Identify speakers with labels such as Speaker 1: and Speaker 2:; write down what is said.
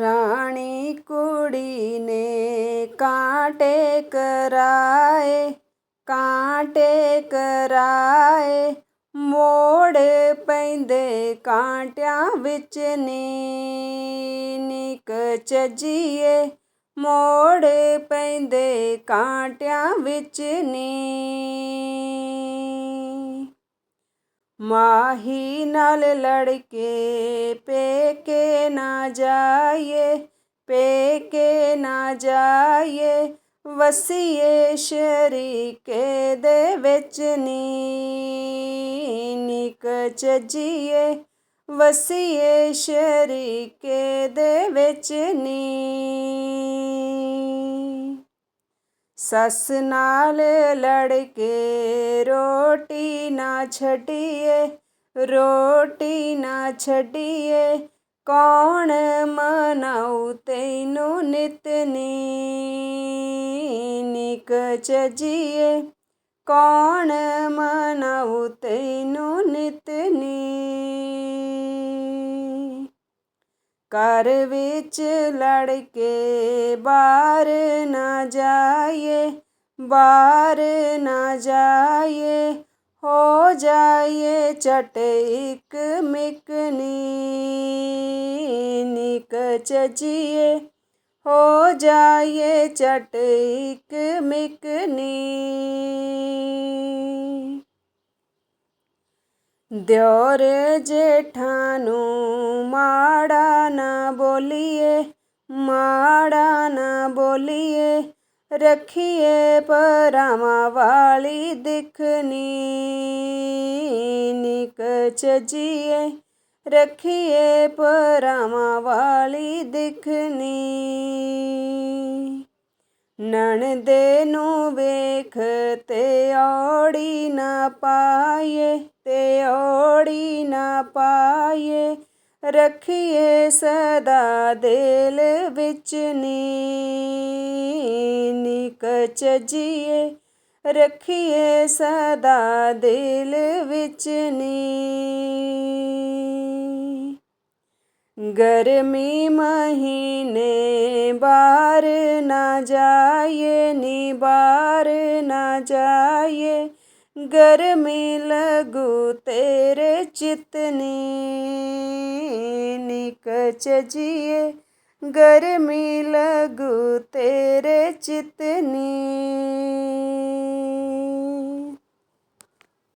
Speaker 1: ਰਾਣੀ ਕੁੜੀ ਨੇ ਕਾਂਟੇ ਕਰਾਏ ਕਾਂਟੇ ਕਰਾਏ। ਮੋੜ ਪੈਂਦੇ ਕਾਂਟਿਆਂ ਵਿੱਚ ਨੀ ਨਿਕ ਚੱਜੀਏ ਮੋੜ ਪੈਂਦੇ ਕਾਂਟਿਆਂ ਵਿੱਚ ਨੀ। ਮਾਹੀ ਨਾਲ ਲੜ ਕੇ ਪੇਕੇ ਨਾ ਜਾਈਏ, ਪੇਕੇ ਨਾ ਜਾਈਏ। ਵਸੀਏ ਸ਼ਰੀਕੇ ਦੇ ਵਿੱਚ ਨੀ, ਨਿਕ ਚੱਜੀਏ। ਵਸੀਏ ਸ਼ਰੀਕੇ ਦੇ ਵਿੱਚ ਨੀ। ਸੱਸ ਨਾਲ ਲੜ ਕੇ ਰੋਟੀ ਨਾ ਛੱਡੀਏ, ਰੋਟੀ ਨਾ ਛੱਡੀਏ, ਕੌਣ ਮਨਾਉ ਤੈਨੂੰ ਨਿਤ ਨੀ ਨਿਕ ਚੱਜੀਏ ਕੌਣ ਮਨਾਉ ਤੈਨੂੰ ਨਿਤ ਘਰ ਵਿੱਚ ਲੜ ਕੇ ਬਾਹਰ ਨਾ ਜਾਈਏ, ਬਾਹਰ ਨਾ ਜਾਈਏ, ਹੋ ਜਾਈਏ ਚਟ ਇੱਕ ਮਿਕਨੀ ਨਿਕ ਚੱਜੀਏ, ਹੋ ਜਾਈਏ ਚਟ ਇੱਕ ਮਿਕਨੀ ਦਿਓਰ ਜੇਠਾਂ ਨੂੰ ਮਾੜਾ ਨਾ ਬੋਲੀਏ, ਮਾੜਾ ਨਾ ਬੋਲੀਏ, ਰੱਖੀਏ ਪਰਾਵਾਂ ਵਾਲੀ ਦਿਖਨੀ ਨਿਕ ਚੱਜੀਏ, ਰੱਖੀਏ ਪਰਾਵਾਂ ਵਾਲੀ ਦਿਖਨੀ ਨਣਦੇ ਨੂੰ ਵੇਖ ਤੇ ਔੜੀ ਨਾ ਪਾਏ ਤੇ ਔੜੀ ਰੱਖੀਏ ਸਦਾ ਦਿਲ ਵਿੱਚ ਨੀ ਨਿਕ ਚੱਜੀਏ ਰੱਖੀਏ ਸਦਾ ਦਿਲ ਵਿੱਚ ਨੀ ਗਰਮੀ ਮਹੀਨੇ ਬਾਹਰ ਨਾ ਜਾਏ ਨੀ ਬਾਹਰ ਨਾ ਜਾਏ ਗਰਮੀ ਲਗੂ ਤੇਰੇ ਚਿਤਨੀ ਨਿਕ ਚੱਜੀਏ ਗਰਮੀ ਲਗੂ ਤੇਰੇ ਚਿਤਨੀ